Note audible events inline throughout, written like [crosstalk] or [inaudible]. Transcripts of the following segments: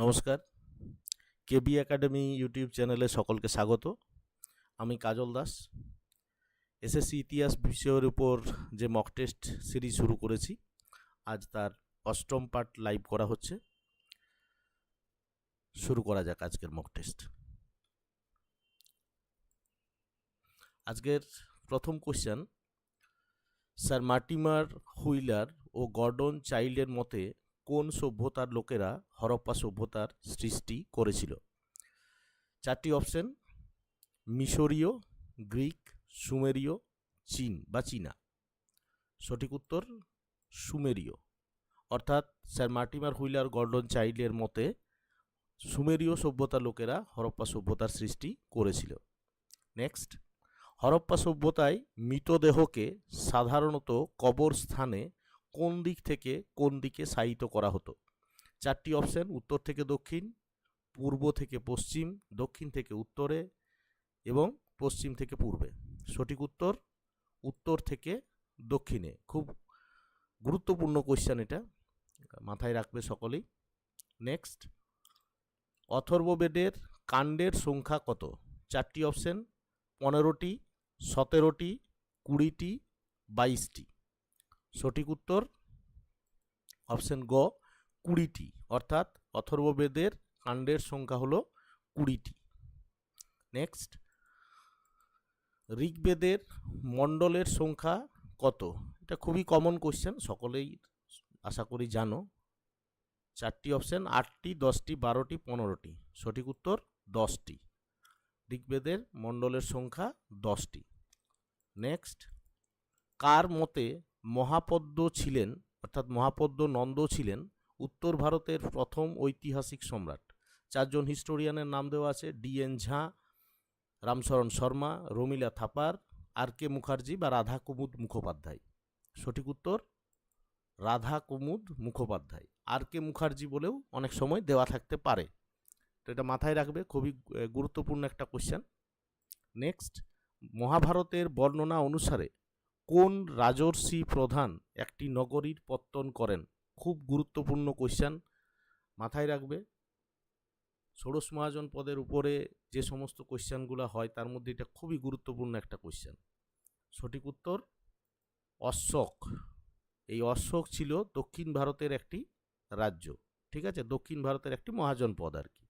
নমস্কার। কেবি academy YouTube চ্যানেলে সকলকে স্বাগত। আমি কাজল দাস। এসএসসি ইতিহাস বিষয়ের উপর যে মক টেস্ট সিরিজ শুরু করেছি, আজ তার অষ্টম পার্ট লাইভ করা হচ্ছে। শুরু করা যাক আজকের মক টেস্ট আজকের প্রথম কোশ্চেন স্যার মার্টিমার হুইলার ও গর্ডন চাইল্ডের মতে কোন সভ্যতার লোকেরা হরপ্পা সভ্যতার সৃষ্টি করেছিল? চারটি অপশন, মিশরীয়, গ্রিক, সুমেরীয়, চীন বা চীনা। সঠিক উত্তর, সুমেরীয়। অর্থাৎ স্যার মার্টিমার হুইলার গর্ডন চাইল্ডের মতে, সুমেরীয় সভ্যতার লোকেরা হরপ্পা সভ্যতার সৃষ্টি করেছিল। নেক্সট, হরপ্পা সভ্যতায় মৃতদেহকে সাধারণত কবর স্থানে কোন দিক থেকে কোন দিকে শায়িত করা হতো? চারটি অপশন উত্তর থেকে দক্ষিণ, পূর্ব থেকে পশ্চিম, দক্ষিণ থেকে উত্তরে এবং পশ্চিম থেকে পূর্বে। সঠিক উত্তর উত্তর থেকে দক্ষিণে। খুব গুরুত্বপূর্ণ কোশ্চেন এটা, মাথায় রাখবে সকলেই। নেক্সট অথর্ববেদের কাণ্ডের সংখ্যা কত? চারটি অপশন পনেরোটি, সতেরোটি, কুড়িটি, বাইশটি। সঠিক উত্তর অপশন গ, কুড়িটি। অর্থাৎ অথর্ববেদের কাণ্ডের সংখ্যা হলো কুড়িটি। নেক্সট, ঋগ্বেদের মণ্ডলের সংখ্যা কত? এটা খুবই কমন কোশ্চেন সকলেই আশা করি জানো। চারটি অপশন, আটটি, দশটি, বারোটি, পনেরোটি। সঠিক উত্তর, দশটি। ঋগ্বেদের মণ্ডলের সংখ্যা দশটি। নেক্সট, কার মতে মহাপদ্ম ছিলেন, অর্থাৎ মহাপদ্ম নন্দ ছিলেন, উত্তর ভারতের প্রথম ঐতিহাসিক সম্রাট। চারজন হিস্টোরিয়ানের নাম দেওয়া আছে, D N Jha, Ramcharan Sharma, Romila Thapar, R K Mukherjee বা রাধা কুমুদ মুখোপাধ্যায়। সঠিক উত্তর? রাধা কুমুদ মুখোপাধ্যায়। আর কে মুখার্জি বলেও অনেক সময় দেওয়া থাকতে পারে। তো এটা মাথায় রাখবে, খুবই গুরুত্বপূর্ণ একটা কোশ্চেন নেক্সট মহাভারতের বর্ণনা অনুসারে কোন রাজর্ষি প্রধান একটি নগরীর পত্তন করেন? খুব গুরুত্বপূর্ণ কোশ্চেন মাথায় রাখবে, ষোড়শ মহাজন পদের উপরে যে সমস্ত কোশ্চেনগুলো হয়, তার মধ্যে এটা খুবই গুরুত্বপূর্ণ একটা কোশ্চেন সঠিক উত্তর, অশোক। এই অশোক ছিল দক্ষিণ ভারতের একটি রাজ্য, ঠিক আছে? দক্ষিণ ভারতের একটি মহাজন পদ আর কি।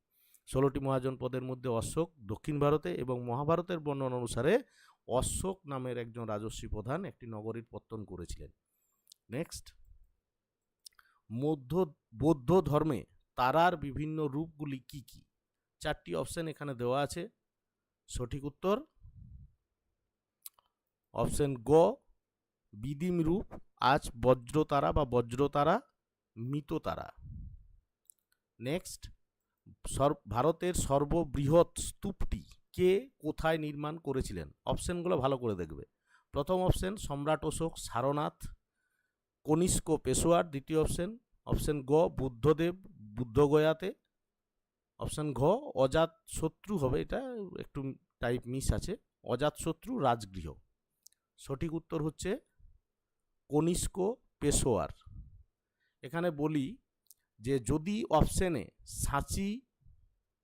ষোলোটি মহাজন পদের মধ্যে অশোক দক্ষিণ ভারতে এবং মহাভারতের বর্ণনা অনুসারে অশোক নামের একজন রাজস্বী প্রধান একটি নগরীর পত্তন করেছিলেন। নেক্সট মধ্য, বৌদ্ধ ধর্মে তারার বিভিন্ন রূপগুলি কি কি? চারটি অপশন এখানে দেওয়া আছে। সঠিক উত্তর? অপশন গ, বিদিম রূপ, আজ বজ্রতারা বা বজ্রতারা, মৃততারা। নেক্সট ভারতের সর্ববৃহৎ স্তূপটি কে কোথায় নির্মাণ করেছিলেন? অপশানগুলো ভালো করে দেখবে। প্রথম অপশান সম্রাট অশোক, সারনাথ, কনিষ্ক পেশোয়ার, দ্বিতীয় অপশন, অপশান গ, বুদ্ধদেব, বুদ্ধগয়াতে, অপশান ঘ, অজাত শত্রু হবে, এটা একটু টাইপ মিস আছে, অজাত শত্রু, রাজগৃহ। সঠিক উত্তর হচ্ছে কনিষ্ক পেশোয়ার। এখানে বলি যে যদি অপশানে সাঁচি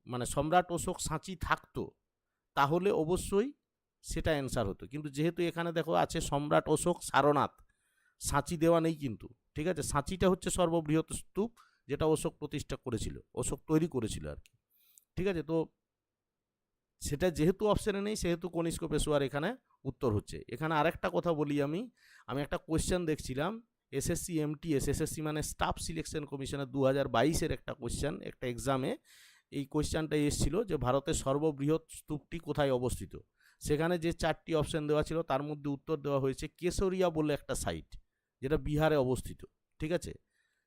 মানে সম্রাট অশোক সাঁচি থাকতো তাহলে অবশ্যই সেটা অ্যান্সার হতো। কিন্তু যেহেতু এখানে দেখো আছে সম্রাট অশোক, সারনাথ, সাঁচি দেওয়া নেই কিন্তু, ঠিক আছে? সাঁচিটা হচ্ছে সর্ববৃহৎ স্তূপ যেটা অশোক প্রতিষ্ঠা করেছিল, অশোক তৈরি করেছিল আর কি, ঠিক আছে? তো সেটা যেহেতু অপশানে নেই, সেহেতু কনিষ্ক পেশোয়ার এখানে উত্তর হচ্ছে। এখানে আরেকটা কথা বলি আমি আমি একটা কোয়েশ্চেন দেখছিলাম এসএসসি এমটিএস এসএসসি মানে স্টাফ সিলেকশন কমিশনের দু হাজার বাইশের একটা কোয়েশ্চেন একটা এক্সামে এই কোয়েশ্চেনটা এসেছিল যে ভারতের সর্ববৃহৎ স্তূপটি কোথায় অবস্থিত? সেখানে যে চারটি অপশন দেওয়া ছিল, তার মধ্যে উত্তর দেওয়া হয়েছে কেশরিয়া বলে একটা সাইট যেটা বিহারে অবস্থিত, ঠিক আছে?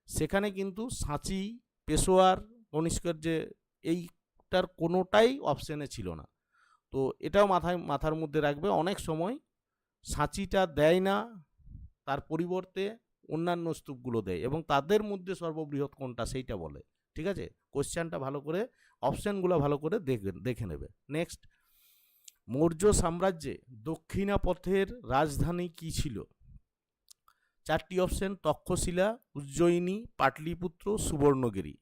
সেখানে কিন্তু সাঁচি, পেশোয়ার কনিষ্কের যে এইটার কোনোটাই অপশানে ছিল না। তো এটাও মাথায়, মাথার মধ্যে রাখবে, অনেক সময় সাঁচিটা দেয় না, তার পরিবর্তে অন্যান্য স্তূপগুলো দেয় এবং তাদের মধ্যে সর্ববৃহৎ কোনটা সেইটা বলে। ঠিক আছে? কোশ্চেনটা ভালো করে অপশানগুলো ভালো করে দেখে দেখে নেবে। নেক্সট মৌর্য সাম্রাজ্যে দক্ষিণাপথের রাজধানী কি ছিল? চারটি অপশন তক্ষশিলা, উজ্জয়িনী, পাটলিপুত্র, সুবর্ণগিরি।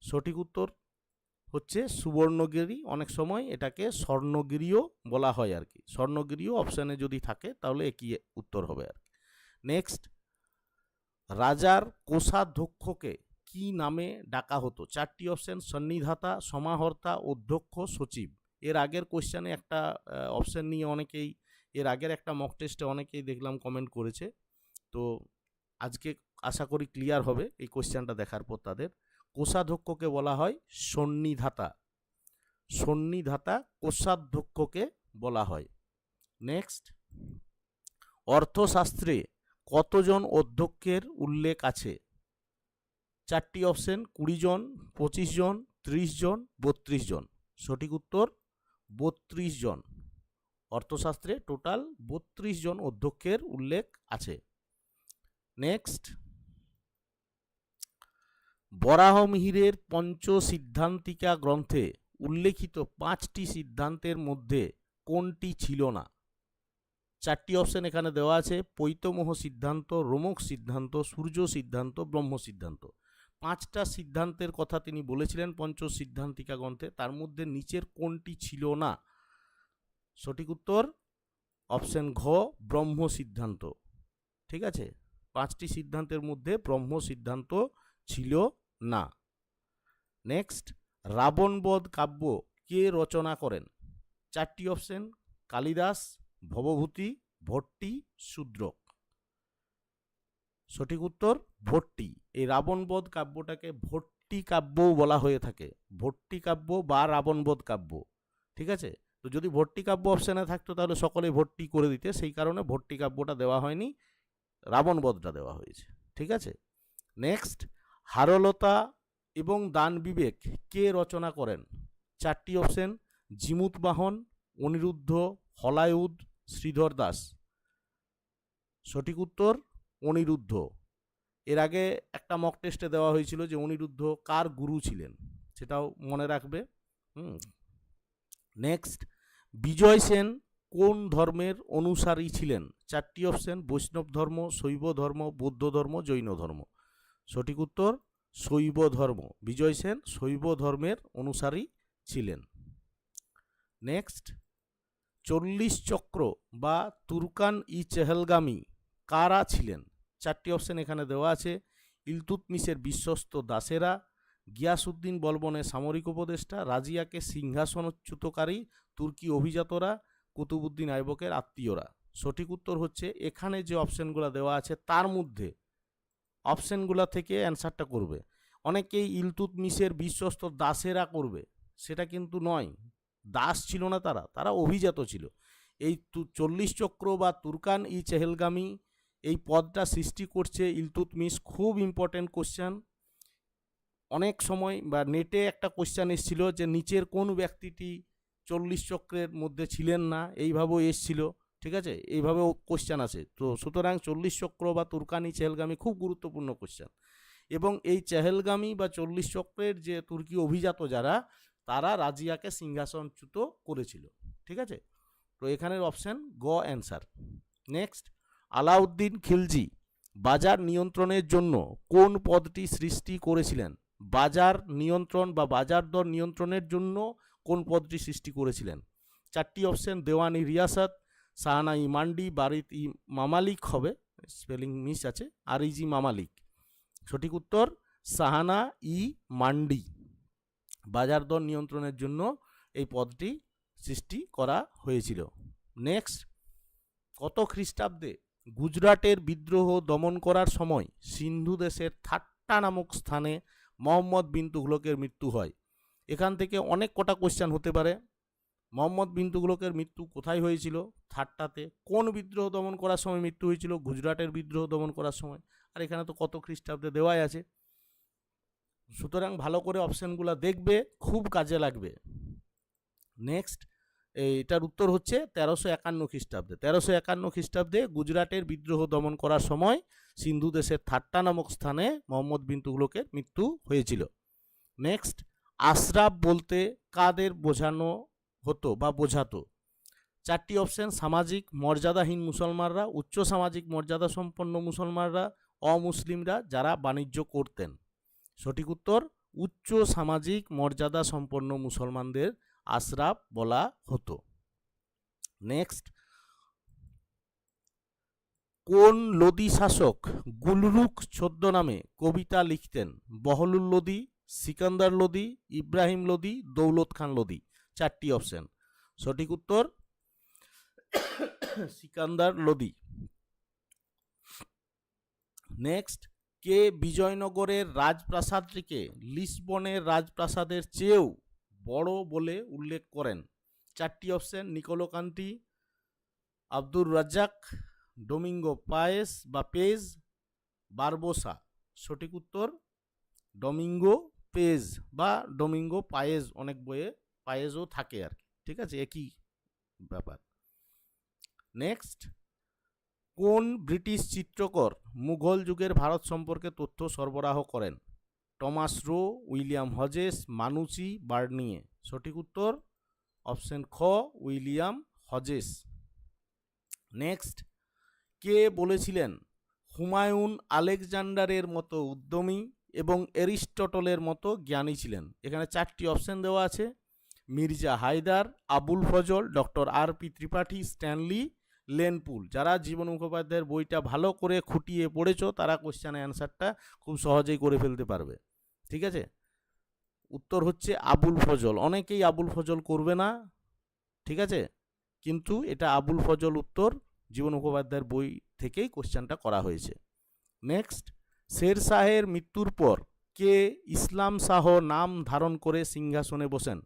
সঠিক উত্তর হচ্ছে সুবর্ণগিরি। অনেক সময় এটাকে স্বর্ণগিরিও বলা হয় আর কি। স্বর্ণগিরিও অপশানে যদি থাকে, তাহলে একই উত্তর হবে আর কি। নেক্সট রাজার কোষাধ্যক্ষকে কি নামে ডাকা হতো? চারটি অপশন সন্নিধাতা, সমাহর্তা অধ্যক্ষ সচিব। এর আগের কোশ্চেনে একটা অপশন নিয়ে অনেকেই, এর আগের একটা মক টেস্টে অনেকেই দেখলাম কমেন্ট করেছে। তো আজকে আশা করি ক্লিয়ার হবে এই কোশ্চেনটা দেখার পর তাদের। কোষাধ্যক্ষকে বলা হয় সন্নিধাতা। সন্নিধাতা কোষাধ্যক্ষকে বলা হয়। নেক্সট অর্থশাস্ত্রে কতজন অধ্যক্ষের উল্লেখ আছে? চারটি অপশন কুড়ি জন, পঁচিশ জন, ত্রিশ জন, বত্রিশ জন। সঠিক উত্তর, বত্রিশ জন। অর্থশাস্ত্রে টোটাল বত্রিশ জন অধ্যক্ষের উল্লেখ আছে। নেক্সট বরাহমিহিরের পঞ্চ সিদ্ধান্তিকা গ্রন্থে উল্লেখিত পাঁচটি সিদ্ধান্তের মধ্যে কোনটি ছিল না? চারটি অপশন এখানে দেওয়া আছে, পৈতমোহ সিদ্ধান্ত, রোমক সিদ্ধান্ত, সূর্য সিদ্ধান্ত ব্রহ্ম সিদ্ধান্ত পাঁচটা সিদ্ধান্তের কথা তিনি বলেছিলেন পঞ্চ সিদ্ধান্তিকা গ্রন্থে। তার মধ্যে নিচের কোনটি ছিল না? সঠিক উত্তর? অপশন ঘ ব্রহ্ম সিদ্ধান্ত ঠিক আছে? পাঁচটি সিদ্ধান্তের মধ্যে ব্রহ্ম সিদ্ধান্ত ছিল না। নেক্সট, রাবণবধ কাব্য কে রচনা করেন? চারটি অপশন, কালিদাস, ভবভূতি, ভট্টি শূদ্রক সঠিক উত্তর, ভট্টি। এই রাবণবধ কাব্যটাকে ভট্টি কাব্যও বলা হয়ে থাকে। ভট্টি কাব্য বা রাবণবধ কাব্য। ঠিক আছে? তো যদি ভট্টি কাব্য অপশানে থাকতো তাহলে সকলেই ভর্তি করে দিতে। সেই কারণে ভট্টি কাব্যটা দেওয়া হয়নি, রাবণবধটা দেওয়া হয়েছে। ঠিক আছে? নেক্সট হারলতা এবং দান বিবেক কে রচনা করেন? চারটি অপশন জিমুত বাহন, অনিরুদ্ধ, হলায়ুদ, শ্রীধর দাস। সঠিক উত্তর অনিরুদ্ধ। এর আগে একটা মক টেস্টে দেওয়া হয়েছিল যে অনিরুদ্ধ কার গুরু ছিলেন? সেটাও মনে রাখবে। হুম। নেক্সট বিজয় সেন কোন ধর্মের অনুসারী ছিলেন? চারটি অপশন বৈষ্ণব ধর্ম, শৈব ধর্ম, বৌদ্ধ ধর্ম, জৈন ধর্ম। সঠিক উত্তর, শৈব ধর্ম। বিজয় সেন শৈব ধর্মের অনুসারী ছিলেন। নেক্সট চল্লিশ চক্র বা তুর্কান ই চেহেলগামী কারা ছিলেন? চারটি অপশন এখানে দেওয়া আছে। ইলতুতমিসের বিশ্বস্ত দাসেরা গিয়াসুদ্দিন বলবনের সামরিক উপদেষ্টা, রাজিয়াকে সিংহাসনচ্যুতকারী তুর্কি অভিজাতরা কুতুবুদ্দিন আইবকের আত্মীয়রা। সঠিক উত্তর হচ্ছে, এখানে যে অপশনগুলো দেওয়া আছে তার মধ্যে অপশানগুলো থেকে অ্যান্সারটা করবে। অনেকেই ইলতুতমিসের বিশ্বস্ত দাসেরা করবে, সেটা কিন্তু নয়। দাস ছিল না তারা তারা অভিজাত ছিল। এই চল্লিশ চক্র বা তুর্কান ই চেহেলগামী এই পদটা সৃষ্টি করছে ইলতুতমিস খুব ইম্পর্টেন্ট কোশ্চেন অনেক সময় বা নেটে একটা কোশ্চেন এসেছিল যে নিচের কোন ব্যক্তিটি চল্লিশ চক্রের মধ্যে ছিলেন না, এইভাবেও এসছিল, ঠিক আছে? এইভাবেও কোশ্চেন আছে। তো সুতরাং চল্লিশ চক্র বা তুর্কানি চেহেলগামী খুব গুরুত্বপূর্ণ কোশ্চেন এবং এই চেহেলগামী বা চল্লিশ চক্রের যে তুর্কি অভিজাত যারা, তারা রাজিয়াকে সিংহাসনচ্যুত করেছিল, ঠিক আছে? তো এখানের অপশান গ অ্যান্সার নেক্সট আলাউদ্দিন খিলজি, বাজার নিয়ন্ত্রণের জন্য কোন পদটি সৃষ্টি করেছিলেন? বাজার নিয়ন্ত্রণ বা বাজার দর নিয়ন্ত্রণের জন্য কোন পদটি সৃষ্টি করেছিলেন? চারটি অপশন, দেওয়ানি রিয়াসত, সাহানা ই মান্ডি, বারিত ই মামালিক হবে, স্পেলিং মিস আছে, আর ইজি মামালিক। সঠিক উত্তর, সাহানা ই মান্ডি। বাজার দর নিয়ন্ত্রণের জন্য এই পদটি সৃষ্টি করা হয়েছিল। নেক্সট, কত খ্রিস্টাব্দে গুজরাটের বিদ্রোহ দমন করার সময় সিন্ধু দেশের থাট্টা নামক স্থানে মোহাম্মদ বিন তুঘলকের মৃত্যু হয়। এখান থেকে অনেক কটা কোশ্চেন হতে পারে। মোহাম্মদ বিন তুঘলকের মৃত্যু কোথায় হয়েছিল? থাট্টাতে কোন বিদ্রোহ দমন করার সময় মৃত্যু হয়েছিল? গুজরাটের বিদ্রোহ দমন করার সময়। আর এখানে তো কত খ্রিস্টাব্দে দেওয়াই আছে। সুতরাং ভালো করে অপশানগুলো দেখবে, খুব কাজে লাগবে। নেক্সট এটার উত্তর হচ্ছে তেরোশো একান্ন খ্রিস্টাব্দে। তেরোশো একান্ন খ্রিস্টাব্দে গুজরাটের বিদ্রোহ দমন করার সময় সিন্ধু দেশের থাট্টা নামক স্থানে মোহাম্মদ বিন তুগলকের মৃত্যু হয়েছিল। নেক্সট, আশরাফ বলতে কাদের বোঝানো হতো বা বোঝাতো? চারটি অপশন, সামাজিক মর্যাদাহীন মুসলমানরা, উচ্চ সামাজিক মর্যাদা সম্পন্ন মুসলমানরা, অমুসলিমরা যারা বাণিজ্য করতেন। সঠিক উত্তর, উচ্চ সামাজিক মর্যাদা সম্পন্ন মুসলমানদের আশরাফ বলা হতো। নেক্সট কোন লোদি শাসক গুলরুক ছদ্মনামে কবিতা লিখতেন? বহলুল লোদি, সিকান্দার লোদি, ইব্রাহিম লোদি, দৌলত খান লোদি। চারটি অপশন সঠিক উত্তর? [coughs] সিকান্দার লোদি। নেক্সট কে বিজয়নগরের রাজপ্রাসাদটিকে লিসবনের রাজপ্রাসাদের চেয়েও বড় বলে উল্লেখ করেন। চারটি option, Niccolo Conti, Abdur Razzaq, Domingo Paes বা পেজ, বারবোসা। সঠিক উত্তর, ডোমিঙ্গো পেজ বা ডোমিঙ্গো পায়েজ অনেক বইয়ে পায়েজও থাকে আর কি। ঠিক আছে? একই ব্যাপার। নেক্সট, কোন ব্রিটিশ চিত্রকর মুঘল যুগের ভারত সম্পর্কে তথ্য সরবরাহ করেন? Thomas Roe, William Hodges, Manucci Bernier. সঠিক উত্তর অপশন খ, উইলিয়াম হজেস। নেক্সট, কে বলেছিলেন, হুমায়ুন আলেকজান্ডারের মতো উদ্যমী এবং এরিস্টটলের মতো জ্ঞানী ছিলেন? এখানে চারটি অপশন দেওয়া আছে। Mirza Haidar, Abul Fazl, doctor R P Tripathi, Stanley Lane Poole. যারা জীবন মুখোপাধ্যায়ের বইটা ভালো করে খুঁটিয়ে পড়েছো, তারা কোশ্চেনের অ্যান্সারটা খুব সহজেই করে ফেলতে পারবে। ঠিক আছে? উত্তর হচ্ছে আবুল ফজল। অনেকেই আবুল ফজল করবে না, ঠিক আছে? কিন্তু এটা আবুল ফজল উত্তর জীবন মুখোপাধ্যায়ের বই থেকেই কোশ্চেনটা করা হয়েছে। নেক্সট শের শাহের মৃত্যুর পর কে ইসলাম শাহ নাম ধারণ করে সিংহাসনে বসেন?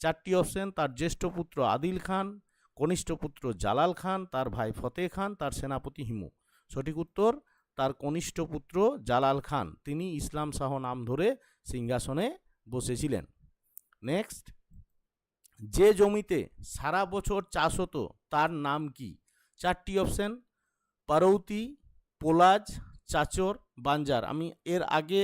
চারটি অপশন তার জ্যেষ্ঠ পুত্র আদিল খান, কনিষ্ঠ পুত্র জালাল খান, তার ভাই ফতেহ খান, তার সেনাপতি হিমু। সঠিক উত্তর তার কনিষ্ঠ পুত্র জালাল খান। তিনি ইসলাম শাহ নাম ধরে সিংহাসনে বসেছিলেন। নেক্সট যে জমিতে সারা বছর চাষ হতো, তার নাম কি? চারটি অপশন পারৌতি, পোলাজ, চাচর, বাঞ্জার। আমি এর আগে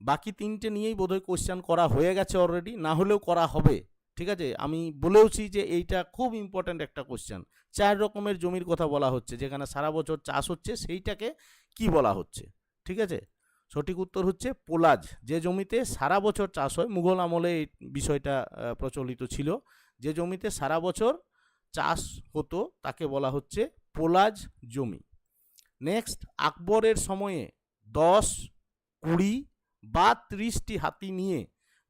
বাকি তিনটে নিয়েই বোধহয় কোশ্চেন করা হয়ে গেছে অলরেডি না হলেও করা হবে। ঠিক আছে? আমি বলেওছি যে এইটা খুব ইম্পর্ট্যান্ট একটা কোশ্চেন চার রকমের জমির কথা বলা হচ্ছে, যেখানে সারা বছর চাষ হচ্ছে, সেইটাকে কি বলা হচ্ছে? ঠিক আছে? সঠিক উত্তর হচ্ছে পোলাজ। যে জমিতে সারা বছর চাষ হয়, মুঘল আমলে এই বিষয়টা প্রচলিত ছিল। যে জমিতে সারা বছর চাষ হতো, তাকে বলা হচ্ছে পোলাজ জমি। নেক্সট আকবরের সময়ে দশ, কুড়ি বা ত্রিশটি হাতি নিয়ে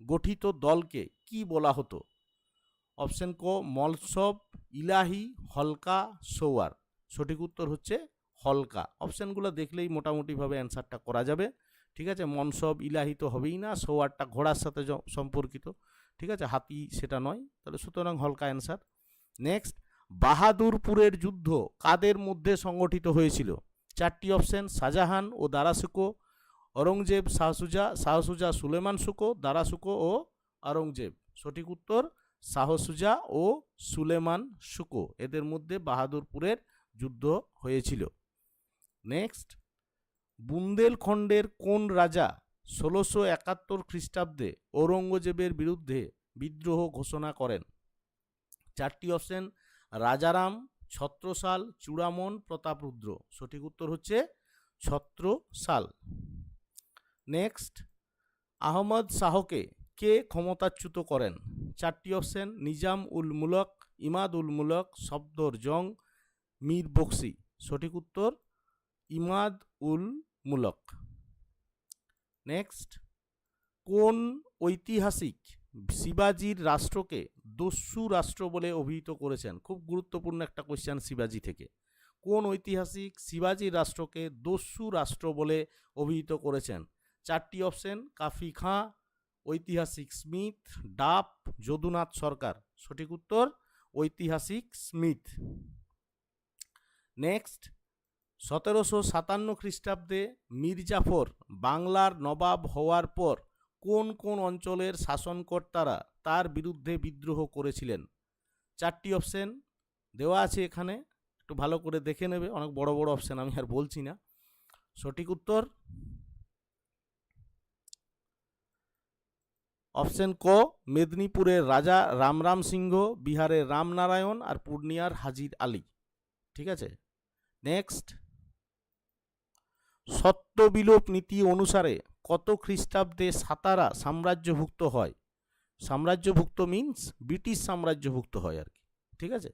গঠিত দলকে কি বলা হতো? অপশন ক, মলসব, ইলাহি, হলকা, সোয়ার। সঠিক উত্তর হচ্ছে হলকা। অপশানগুলো দেখলেই মোটামুটিভাবে অ্যান্সারটা করা যাবে। ঠিক আছে? মনসব, ইলাহি তো হবেই না, সোয়ারটা ঘোড়ার সাথে সম্পর্কিত। ঠিক আছে? হাতি সেটা নয়। তাহলে সুতরাং হলকা অ্যান্সার। নেক্সট, বাহাদুরপুরের যুদ্ধ কাদের মধ্যে সংগঠিত হয়েছিল? চারটি অপশন, শাহজাহান ও দারাসুকো অরঙ্গজেব শাহসুজা শাহসুজা সুলেমান সুকো, দারাসুকো ও অরঙ্গজেব সঠিক উত্তর শাহসুজা ও সুলেমান সুকো এদের মধ্যে বাহাদুরপুরের যুদ্ধ হয়েছিল। নেক্সট, বুন্দেলখণ্ডের কোন রাজা ষোলোশো একাত্তর খ্রিস্টাব্দে ঔরঙ্গজেবের বিরুদ্ধে বিদ্রোহ ঘোষণা করেন? চারটি অপশন, রাজারাম ছত্রসাল চূড়ামন, প্রতাপরুদ্র। সঠিক উত্তর হচ্ছে ছত্রসাল নেক্সট, আহমদ শাহকে কে ক্ষমতাচ্যুত করেন? চারটি অপশন নিজাম উল মুলক, ইমাদ উল মুলক শব্দর জং, মীর বক্সি। সঠিক উত্তর, ইমাদ উল মুলক। নেক্সট কোন ঐতিহাসিক শিবাজির রাষ্ট্রকে দস্যু রাষ্ট্র বলে অভিহিত করেছেন? খুব গুরুত্বপূর্ণ একটা কোশ্চেন শিবাজি থেকে। কোন ঐতিহাসিক শিবাজির রাষ্ট্রকে দস্যু রাষ্ট্র বলে অভিহিত করেছেন? চারটি অপশন কাফি খাঁ ঐতিহাসিক স্মিথ ডাপ যদুনাথ সরকার। সঠিক উত্তর, ঐতিহাসিক স্মিথ। নেক্সট, সতেরোশো সাতান্ন খ্রিস্টাব্দে মির্জাফর বাংলার নবাব হওয়ার পর কোন কোন অঞ্চলের শাসনকর্তারা তার বিরুদ্ধে বিদ্রোহ করেছিলেন? চারটি অপশন দেওয়া আছে এখানে। একটু ভালো করে দেখে নেবে। অনেক বড় বড় অপশন আমি আর বলছি না। সঠিক উত্তর অপশন ক, মেদিনীপুরের রাজা রামরাম সিংহ, বিহারের রামনারায়ণ আর পূর্ণিয়ার হাজির আলী। ঠিক আছে? নেক্সট সত্যবিলোপ নীতি অনুসারে কত খ্রিস্টাব্দে সাতারা সাম্রাজ্যভুক্ত হয়? সাম্রাজ্যভুক্ত মিন্স ব্রিটিশ সাম্রাজ্যভুক্ত হয় আর কি। ঠিক আছে?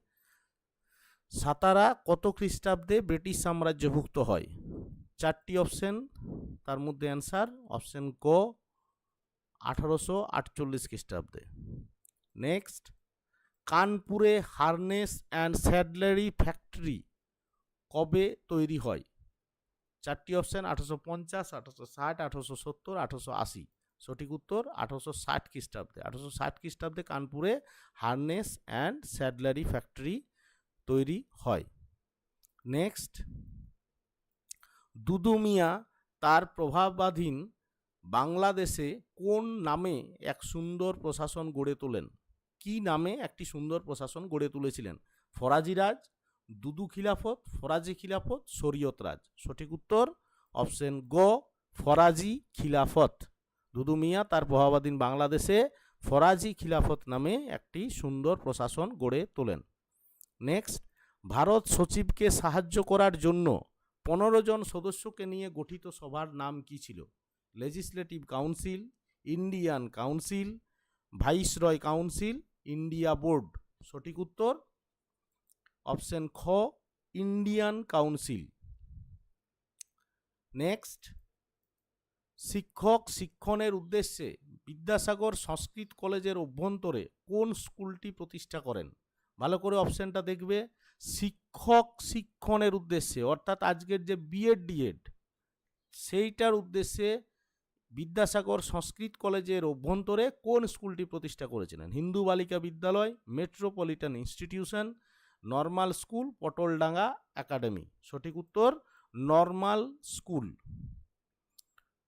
সাতারা কত খ্রিস্টাব্দে ব্রিটিশ সাম্রাজ্যভুক্ত হয়? চারটি অপশন, তার মধ্যে অ্যান্সার অপশন ক আঠারোশো আটচল্লিশ খ্রিস্টাব্দে। নেক্সট কানপুরে হারনেস অ্যান্ড স্যাডলারি ফ্যাক্টরি কবে তৈরি হয়? চারটি অপশন, আঠারোশো পঞ্চাশ, আঠারোশো ষাট, আঠারোশো সত্তর, আঠারোশো আশি। সঠিক উত্তর, আঠারোশো ষাট খ্রিস্টাব্দে। আঠারোশো ষাট খ্রিস্টাব্দে কানপুরে হারনেস অ্যান্ড স্যাডলারি ফ্যাক্টরি তৈরি হয়। নেক্সট দুদুমিয়া তার প্রভাবাধীন বাংলাদেশে কোন নামে এক সুন্দর প্রশাসন গড়ে তোলেন? কি নামে একটি সুন্দর প্রশাসন গড়ে তুলেছিলেন? ফরাজি রাজ, দুদু খিলাফত, ফরাজি খিলাফত, শরীয়ত রাজ। সঠিক উত্তর, অপশন গ, ফরাজি খিলাফত। দুদু মিয়া তার প্রভাবাধীন বাংলাদেশে ফরাজি খিলাফত নামে একটি সুন্দর প্রশাসন গড়ে তোলেন। নেক্সট, ভারত সচিবকে সাহায্য করার জন্য পনেরো জন সদস্যকে নিয়ে গঠিত সভার নাম কি ছিল? Legislative council Indian council viceroy council India board সঠিক উত্তর? অপশন খ ইন্ডিয়ান কাউন্সিল নেক্সট শিক্ষক শিক্ষণের উদ্দেশ্যে বিদ্যাসাগর সংস্কৃত কলেজের অভ্যন্তরে কোন স্কুলটি প্রতিষ্ঠা করেন? ভালো করে অপশনটা দেখবে। শিক্ষক শিক্ষণের উদ্দেশ্যে, অর্থাৎ আজকের যে বিএড ডিএড সেইটার উদ্দেশ্যে বিদ্যাসাগর সংস্কৃত কলেজের অভ্যন্তরে কোন স্কুলটি প্রতিষ্ঠা করেছিলেন? Hindu Balika Vidyalaya, metropolitan institution, normal school, Patoldanga academy. সঠিক উত্তর, নর্মাল স্কুল।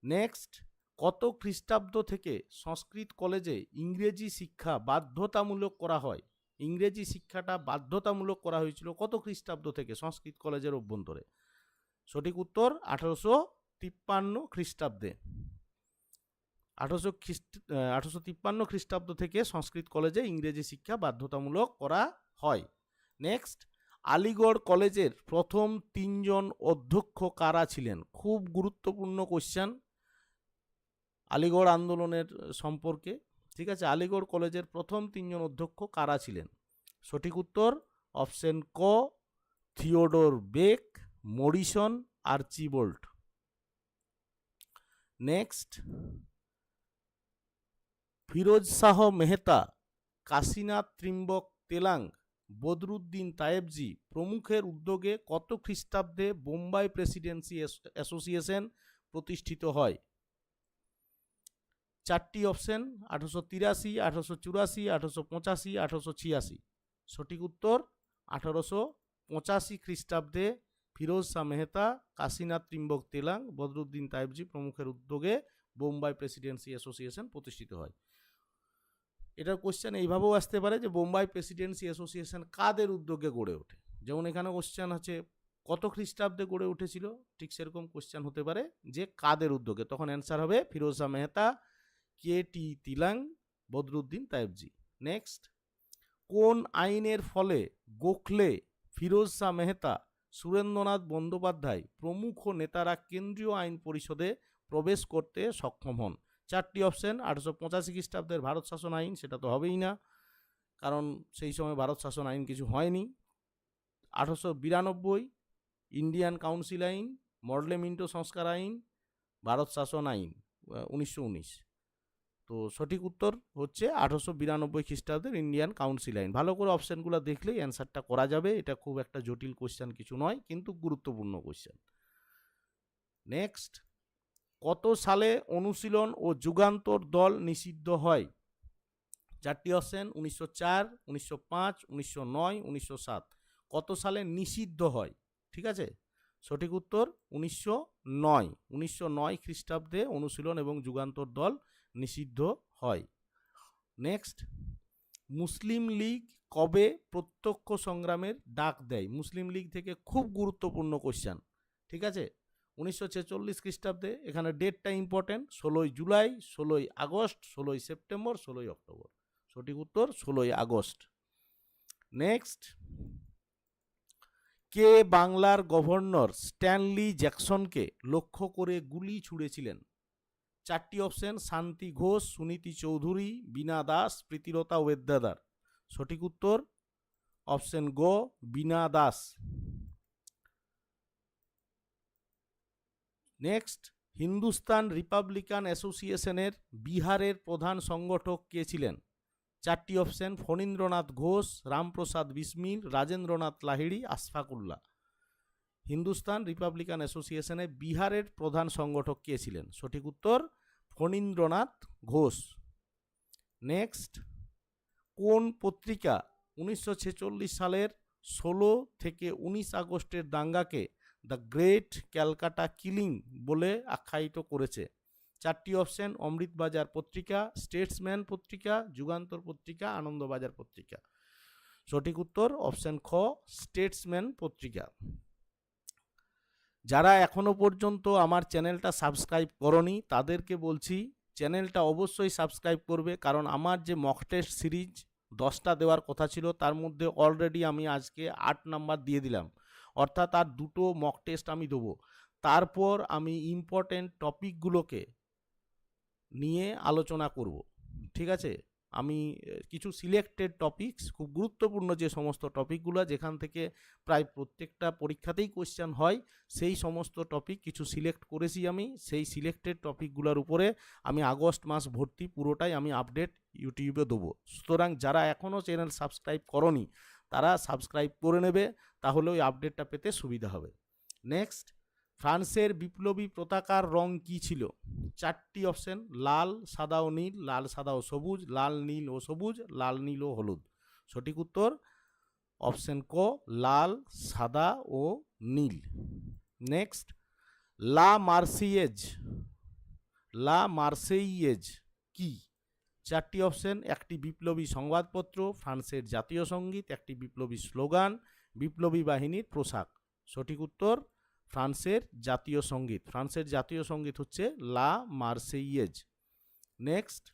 নেক্সট, কত খ্রিস্টাব্দ থেকে সংস্কৃত কলেজে ইংরেজি শিক্ষা বাধ্যতামূলক করা হয়? ইংরেজি শিক্ষাটা বাধ্যতামূলক করা হয়েছিল কত খ্রিস্টাব্দ থেকে সংস্কৃত কলেজের অভ্যন্তরে? সঠিক উত্তর, আঠারোশো তিপ্পান্ন খ্রিস্টাব্দে। আঠারোশো খ্রিস্ট আঠারোশো তিপ্পান্ন খ্রিস্টাব্দ থেকে সংস্কৃত কলেজে ইংরেজি শিক্ষা বাধ্যতামূলক করা হয়। নেক্সট আলিগড় কলেজের প্রথম তিনজন অধ্যক্ষ কারা ছিলেন? খুব গুরুত্বপূর্ণ কোশ্চেন আলিগড় আন্দোলনের সম্পর্কে, ঠিক আছে? আলিগড় কলেজের প্রথম তিনজন অধ্যক্ষ কারা ছিলেন? সঠিক উত্তর, অপশন ক, Theodore Beck, Morison Archbold next Feroz Shah Mehta, Kashinath Trimbak Telang, Badruddin Tyabji প্রমুখের উদ্যোগে কত খ্রিস্টাব্দে বোম্বাই প্রেসিডেন্সি অ্যাসোসিয়েশন প্রতিষ্ঠিত হয়? চারটি অপশন, আঠারোশো তিরাশি, আঠারোশো চুরাশি, আঠারোশো পঁচাশি, আঠারোশো ছিয়াশি। সঠিক উত্তর, আঠারোশো পঁচাশি খ্রিস্টাব্দে ফিরোজ শাহ মেহতা, কাশীনাথ ত্রিম্বক তেলাং, বদরুদ্দিন তাইবজি প্রমুখের উদ্যোগে বোম্বাই প্রেসিডেন্সি অ্যাসোসিয়েশন প্রতিষ্ঠিত হয়। এটার কোশ্চেন এইভাবেও আসতে পারে যে বোম্বাই প্রেসিডেন্সি অ্যাসোসিয়েশন কাদের উদ্যোগে গড়ে ওঠে? যেমন এখানে কোশ্চেন আছে, কত খ্রিস্টাব্দে গড়ে উঠেছিল? ঠিক সেরকম কোশ্চেন হতে পারে যে কাদের উদ্যোগে? তখন অ্যান্সার হবে Feroz Shah Mehta, K T Telang, Badruddin Tyabji next কোন আইনের ফলে গোখলে ফিরোজ শাহ মেহতা, সুরেন্দ্রনাথ বন্দ্যোপাধ্যায় প্রমুখ নেতারা কেন্দ্রীয় আইন পরিষদে প্রবেশ করতে সক্ষম হন? চারটি অপশন আঠারোশো পঁচাশি খ্রিস্টাব্দের ভারত শাসন আইন, সেটা তো হবেই না। কারণ সেই সময় ভারত শাসন আইন কিছু হয়নি। আঠারোশো বিরানব্বই ইন্ডিয়ান কাউন্সিল আইন মডলে মিন্টো সংস্কার আইন, ভারত শাসন আইন উনিশশো উনিশ। তো সঠিক উত্তর হচ্ছে আঠারোশো বিরানব্বই খ্রিস্টাব্দের ইন্ডিয়ান কাউন্সিল আইন। ভালো করে অপশানগুলো দেখলেই অ্যান্সারটা করা যাবে। এটা খুব একটা জটিল কোশ্চেন কিছু নয়, কিন্তু গুরুত্বপূর্ণ কোশ্চেন নেক্সট কত সালে অনুশীলন ও যুগান্তর দল নিষিদ্ধ হয়? চারটি অপশন উনিশশো চার, উনিশশো পাঁচ, উনিশশো নয়, উনিশশো সাত। কত সালে নিষিদ্ধ হয়? ঠিক আছে? সঠিক উত্তর, উনিশশো নয়। উনিশশো নয় খ্রিস্টাব্দে অনুশীলন এবং যুগান্তর দল নিষিদ্ধ হয়। নেক্সট মুসলিম লীগ কবে প্রত্যক্ষ সংগ্রামের ডাক দেয়? মুসলিম লীগ থেকে খুব গুরুত্বপূর্ণ কোশ্চেন ঠিক আছে? উনিশশো ছেচল্লিশ খ্রিস্টাব্দে এখানে ডেটটা ইম্পর্টেন্ট ষোলোই জুলাই, ষোলোই আগস্ট, ষোলোই সেপ্টেম্বর, ষোলোই অক্টোবর। সঠিক উত্তর, ষোলোই আগস্ট। নেক্সট কে বাংলার গভর্নর স্ট্যানলি জ্যাকসনকে লক্ষ্য করে গুলি ছুঁড়েছিলেন? চারটি অপশন শান্তি ঘোষ, সুনীতি চৌধুরী বিনা দাস, প্রীতিলতা ওয়েদ্দাদার। সঠিক উত্তর অপশন গ বিনা দাস। নেক্সট হিন্দুস্তান রিপাবলিকান অ্যাসোসিয়েশনের বিহারের প্রধান সংগঠক কে ছিলেন? চারটি অপশন, ফণীন্দ্রনাথ ঘোষ, রামপ্রসাদ বিসমিল, রাজেন্দ্রনাথ লাহিড়ি, আশফাকুল্লাহ। হিন্দুস্তান রিপাবলিকান অ্যাসোসিয়েশনে বিহারের প্রধান সংগঠক কে ছিলেন? সঠিক উত্তর, ফণীন্দ্রনাথ ঘোষ। নেক্সট কোন পত্রিকা উনিশশো ছেচল্লিশ সালের ষোলো থেকে উনিশ আগস্টের দাঙ্গাকে দ্য গ্রেট ক্যালকাটা কিলিং বলে আখ্যায়িত করেছে। চারটি অপশন অমৃতবাজার পত্রিকা, স্টেটসম্যান পত্রিকা, যুগান্তর পত্রিকা, আনন্দবাজার পত্রিকা। সঠিক উত্তর অপশন খ, স্টেটসম্যান পত্রিকা। যারা এখনও পর্যন্ত আমার চ্যানেলটা সাবস্ক্রাইব করনি, তাদেরকে বলছি চ্যানেলটা অবশ্যই সাবস্ক্রাইব করবে, কারণ আমার যে মক টেস্ট সিরিজ দশটা দেওয়ার কথা ছিল, তার মধ্যে অলরেডি আমি আজকে আট নাম্বার দিয়ে দিলাম। অর্থাৎ আর দুটো মক টেস্ট আমি দেবো। তারপর আমি ইম্পর্টেন্ট টপিকগুলোকে নিয়ে আলোচনা করব, ঠিক আছে? আমি কিছু সিলেক্টেড টপিকস খুব গুরুত্বপূর্ণ যে সমস্ত টপিকগুলো যেখান থেকে প্রায় প্রত্যেকটা পরীক্ষাতেই কোশ্চেন হয়, সেই সমস্ত টপিক কিছু সিলেক্ট করেছি আমি। সেই সিলেক্টেড টপিকগুলোর উপরে আমি আগস্ট মাস ভর্তি, পুরোটাই আমি আপডেট ইউটিউবে দেবো। সুতরাং যারা এখনও চ্যানেল সাবস্ক্রাইব করনি তারা সাবস্ক্রাইব করে নেবে, তাহলে ওই আপডেটটা পেতে সুবিধা হবে। নেক্সট ফ্রান্সের বিপ্লবী পতাকার রং কী ছিল? চারটি অপশন লাল, সাদা ও নীল, লাল, সাদা ও সবুজ, লাল, নীল ও সবুজ, লাল, নীল ও হলুদ। সঠিক উত্তর অপশন ক, লাল, সাদা ও নীল। নেক্সট লা মার্সিয়েজ, লা মার্সেইয়েজ কি? চারটি অপশন, একটি বিপ্লবী সংবাদপত্র, ফ্রান্সের জাতীয় সংগীত, একটি বিপ্লবী স্লোগান, বিপ্লবী বাহিনীর পোশাক। সঠিক উত্তর, ফ্রান্সের জাতীয় সংগীত। ফ্রান্সের জাতীয় সংগীত হচ্ছে লা মার্সেইয়েজ। নেক্সট,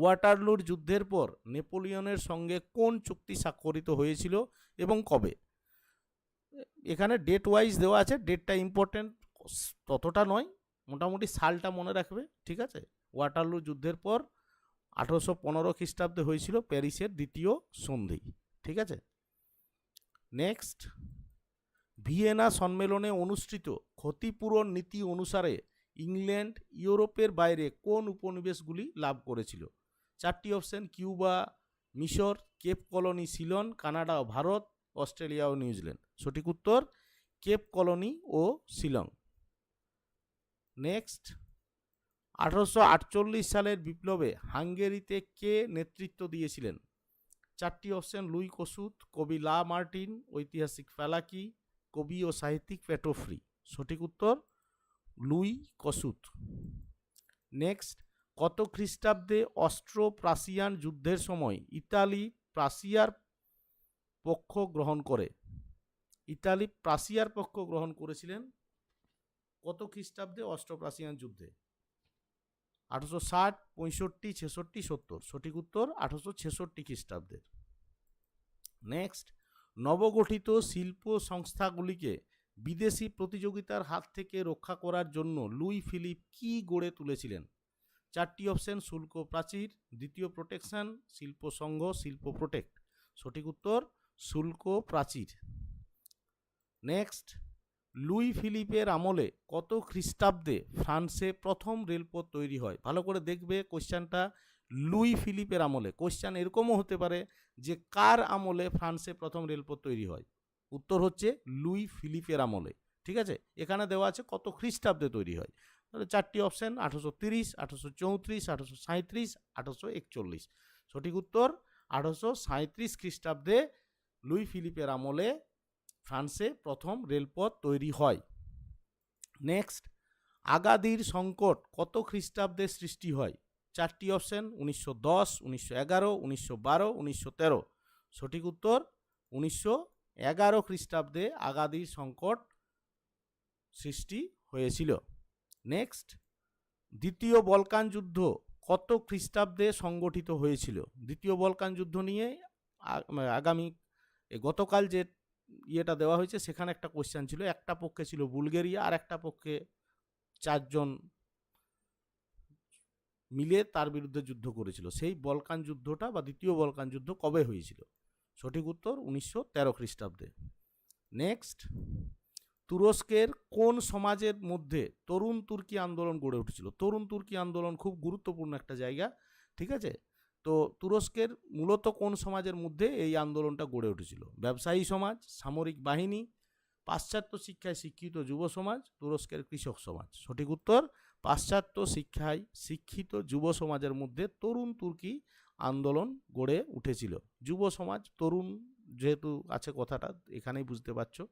ওয়াটারলুর যুদ্ধের পর নেপোলিয়নের সঙ্গে কোন চুক্তি স্বাক্ষরিত হয়েছিল এবং কবে? এখানে ডেট ওয়াইজ দেওয়া আছে ডেটটা ইম্পর্টেন্ট ততটা নয়, মোটামুটি সালটা মনে রাখবে, ঠিক আছে? ওয়াটারলু যুদ্ধের পর আঠেরোশো পনেরো খ্রিস্টাব্দে হয়েছিল প্যারিসের দ্বিতীয় সন্ধি। ঠিক আছে? নেক্সট ভিয়েনা সম্মেলনে অনুষ্ঠিত ক্ষতিপূরণ নীতি অনুসারে ইংল্যান্ড, ইউরোপের বাইরে কোন উপনিবেশগুলি লাভ করেছিল? চারটি অপশন, কিউবা, মিশর, কেপ কলোনি, সিলন, কানাডা ও ভারত, অস্ট্রেলিয়া ও নিউজিল্যান্ড। সঠিক উত্তর, কেপ কলোনি ও শিলং নেক্সট আঠারোশো আটচল্লিশ সালের বিপ্লবে হাঙ্গেরিতে কে নেতৃত্ব দিয়েছিলেন? চারটি অপশন, লুই কসুত, কবি লা মার্টিন, ঐতিহাসিক ফেলাকি, কবি ও সাহিত্যিক পেটোফ্রি সঠিক উত্তর, লুই কসুত। নেক্সট, কত খ্রিস্টাব্দে অস্ট্রো প্রাসিয়ান যুদ্ধের সময় ইতালি প্রাসিয়ার পক্ষ গ্রহণ করে? ইতালি প্রাসিয়ার পক্ষ গ্রহণ করেছিলেন কত খ্রিস্টাব্দে অস্ট্রো প্রাসিয়ান যুদ্ধে? আঠারোশো ষাট, পঁয়ষট্টি, ছেষট্টি, সত্তর। সঠিক উত্তর আঠারোশো ছেষট্টি খ্রিস্টাব্দের নেক্সট, নবগঠিত শিল্প সংস্থাগুলিকে বিদেশি প্রতিযোগিতার হাত থেকে রক্ষা করার জন্য লুই ফিলিপ কি গড়ে তুলেছিলেন? চারটি অপশন, শুল্ক প্রাচীর, দ্বিতীয় প্রোটেকশন, শিল্প সংঘ, শিল্প প্রোটেক্ট। সঠিক উত্তর, শুল্ক প্রাচীর। নেক্সট লুই ফিলিপের আমলে কত খ্রিস্টাব্দে ফ্রান্সে প্রথম রেলপথ তৈরি হয়? ভালো করে দেখবে কোশ্চেনটা লুই ফিলিপের আমলে। কোশ্চেন এরকমও হতে পারে যে কার আমলে ফ্রান্সে প্রথম রেলপথ তৈরি হয়? উত্তর হচ্ছে লুই ফিলিপের আমলে। ঠিক আছে? এখানে দেওয়া আছে কত খ্রিস্টাব্দে তৈরি হয়? তাহলে চারটি অপশান, আঠারোশো তিরিশ, আঠারোশো চৌত্রিশ, আঠারোশো সাঁত্রিশ আঠারোশো একচল্লিশ। সঠিক উত্তর, আঠারোশো সাঁত্রিশ খ্রিস্টাব্দে লুই ফিলিপের আমলে ফ্রান্সে প্রথম রেলপথ তৈরি হয়। নেক্সট আগাদির সংকট কত খ্রিস্টাব্দে সৃষ্টি হয়? চারটি অপশন উনিশশো দশ, উনিশশো এগারো, উনিশশো বারো, উনিশশো তেরো। সঠিক উত্তর, উনিশশো এগারো খ্রিস্টাব্দে আগাদির সংকট সৃষ্টি হয়েছিল। নেক্সট দ্বিতীয় বলকান যুদ্ধ কত খ্রিস্টাব্দে সংগঠিত হয়েছিল? দ্বিতীয় বলকান যুদ্ধ নিয়ে আগামী গতকাল যে ইয়েটা দেওয়া হয়েছে, সেখানে একটা কোশ্চেন ছিল, একটা পক্ষে ছিল বুলগেরিয়া আর একটা পক্ষে চারজন মিলে তার বিরুদ্ধে যুদ্ধ করেছিল। সেই বলকান যুদ্ধটা বা দ্বিতীয় বলকান যুদ্ধ কবে হয়েছিল? সঠিক উত্তর উনিশশো তেরো খ্রিস্টাব্দে। নেক্সট তুরস্কের কোন সমাজের মধ্যে তরুণ তুর্কি আন্দোলন গড়ে উঠেছিল? তরুণ তুর্কি আন্দোলন খুব গুরুত্বপূর্ণ একটা জায়গা, ঠিক আছে? তো তুরস্কের মূলত কোন সমাজের মধ্যে এই আন্দোলনটা গড়ে উঠেছিল? ব্যবসায়ী সমাজ, সামরিক বাহিনী, পাশ্চাত্য শিক্ষায় শিক্ষিত যুব সমাজ, তুরস্কের কৃষক সমাজ? সঠিক উত্তর, পাশ্চাত্য শিক্ষায় শিক্ষিত যুব সমাজের মধ্যে তরুণ তুর্কি আন্দোলন গড়ে উঠেছিল। যুব সমাজ, তরুণ যেহেতু আছে কথাটা, এখানেই বুঝতে পারছ।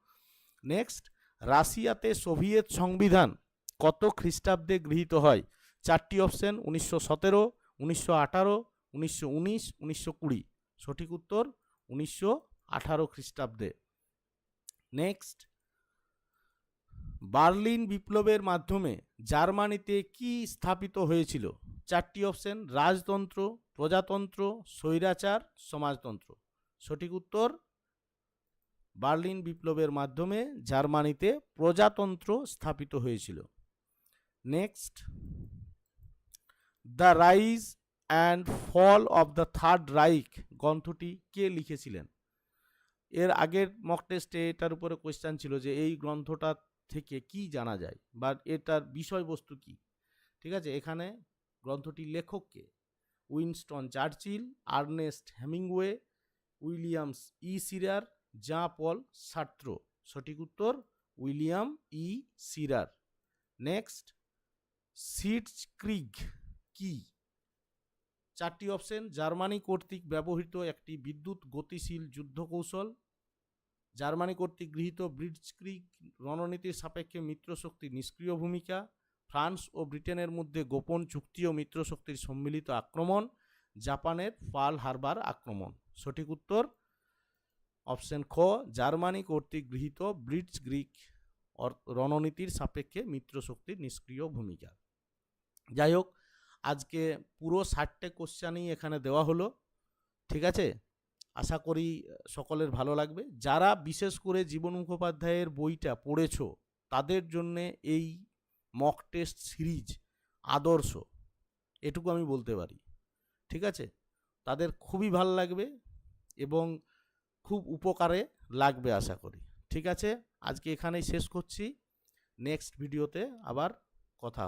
নেক্সট, রাশিয়াতে সোভিয়েত সংবিধান কত খ্রিস্টাব্দে গৃহীত হয়? চারটি অপশন, উনিশশো সতেরো, উনিশশো আঠারো উনিশশো উনিশ, উনিশশো কুড়ি। সঠিক উত্তর উনিশশো আঠারো খ্রিস্টাব্দে। নেক্সট। বার্লিন বিপ্লবের মাধ্যমে জার্মানিতে কি স্থাপিত হয়েছিল? চারটি অপশন, রাজতন্ত্র, প্রজাতন্ত্র, স্বৈরাচার, সমাজতন্ত্র। সঠিক উত্তর, বার্লিন বিপ্লবের মাধ্যমে জার্মানিতে প্রজাতন্ত্র স্থাপিত হয়েছিল। Next. The rise and fall of the third Reich গ্রন্থটি কে লিখেছিলেন? এর আগের মক টেস্টে এটার উপরে কোয়েশ্চান ছিল যে এই গ্রন্থটা থেকে কি জানা যায়? বা এটার বিষয়বস্তু কি? ঠিক আছে? এখানে গ্রন্থটির লেখককে Winston Churchill, Ernest Hemingway Williams E Shirer, Jean Paul Sartre. সঠিক উত্তর, William E Shirer. Next Sitzkrieg কি? চারটি অপশন, জার্মানি কর্তৃক ব্যবহৃত একটি বিদ্যুৎ গতিশীল যুদ্ধ কৌশল জার্মানি কর্তৃক গৃহীত ব্রিটস্ক্রিগ রণনীতির সাপেক্ষে মিত্রশক্তির নিষ্ক্রিয় ভূমিকা, ফ্রান্স ও ব্রিটেনের মধ্যে গোপন চুক্তি ও মিত্রশক্তির সম্মিলিত আক্রমণ, জাপানের পার্ল হারবার আক্রমণ। সঠিক উত্তর? অপশন খ, জার্মানি কর্তৃক গৃহীত ব্রিটস গ্রিক রণনীতির সাপেক্ষে মিত্রশক্তির নিষ্ক্রিয় ভূমিকা। যাই হোক আজকে পুরো ষাটটে কোশ্চানই এখানে দেওয়া হলো, ঠিক আছে? আশা করি সকলের ভালো লাগবে। যারা বিশেষ করে জীবন মুখোপাধ্যায়ের বইটা পড়েছো, তাদের জন্যে এই মক টেস্ট সিরিজ আদর্শ, এটুকু আমি বলতে পারি, ঠিক আছে? তাদের খুবই ভালো লাগবে এবং খুব উপকারে লাগবে আশা করি, ঠিক আছে? আজকে এখানেই শেষ করছি নেক্সট ভিডিওতে আবার কথা